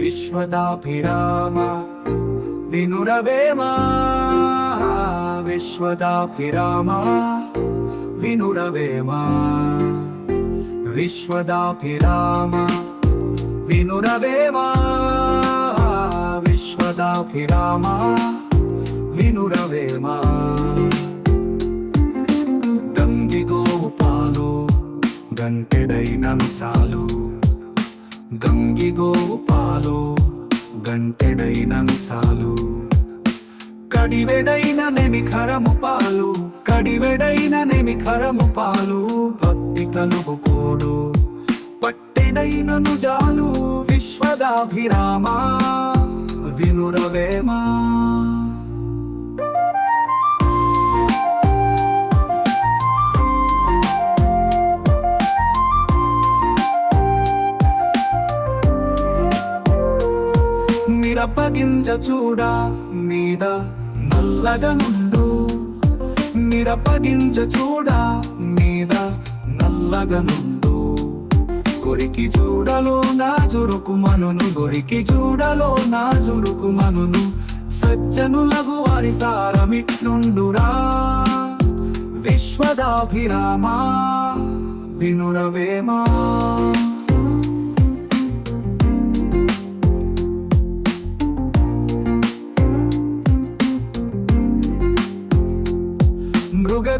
విశ్వదాభిరామ వినురవేమా విశ్వదాభిరామ వినురవేమా విశ్వదాభిరామ వినురవేమా విశ్వదాభిరామ వినురవేమా గంగిగో పాలు గంటెడైనం చాలు. గంగిగో నాలో గంటెడైనం చాలు. కడివెడైన నెమి ఖరము పాలు కడివెడైన నెమి ఖరము పాలు. భక్తి కలుగు కోడు పట్టెడైనను జాలు విశ్వదాభిరామా వినురవేమా? మిరపగింజ చూడ మీద నల్లగనుండు మిరపగింజ చూడ మీద నల్లగనుండు కొరికి చూడలో నా జురుకు మనును గొరికి చూడలో నా జురుకు మనును. సజ్జనులగు వారి సారమిట్లుండురా. విశ్వదాభిరామా వినురవేమా.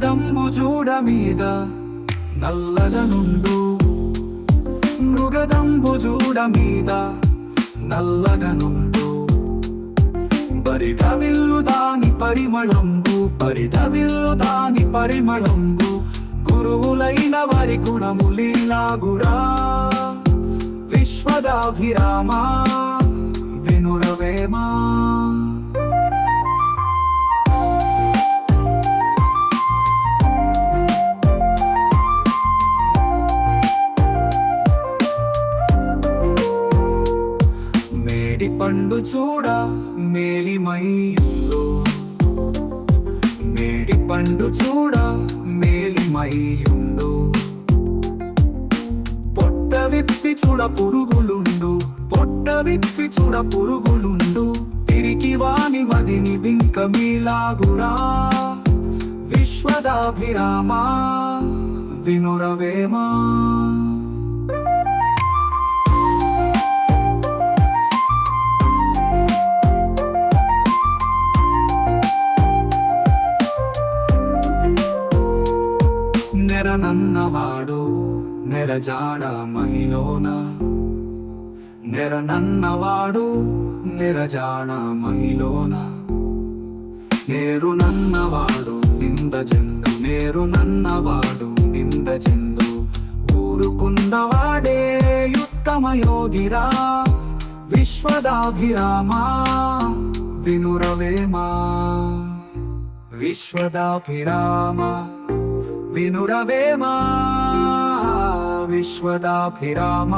మృగదమ్ము చూడ మీద నల్లగనుండు మృగదంబు చూడ మీద నల్లగనుండు పరిటవిల్లు దాని పరిమళంబు పరిటవిల్లు దాని పరిమళంబు. గురువులైన వారి గుణములీలాగురా విశ్వదాభిరామా వినురవేమా. పండు చూడ మేలిమయ్యుండు మేడి పండు చూడ మేలిమయ్యుండు పొట్ట విప్పి చూడ పురుగులుండు. పొట్ట విప్పి చూడ పురుగులుండు. తిరిగి వాని మదిని బింక మీలాగురా. విశ్వదాభిరామా వినురవేమా. నెర నెరజాడ మహిలోన నెరనన్నవాడు నెరజాడ మహిలోన నేరు నన్నవాడు నింద చెందు నేరు నన్నవాడు నింద చెందు ఊరుకున్నవాడే ఉత్తమ యోగిరా విశ్వదాభిరామ వినురవేమా? విశ్వదాభిరామ వినురవేమా? విశ్వదాభిరామ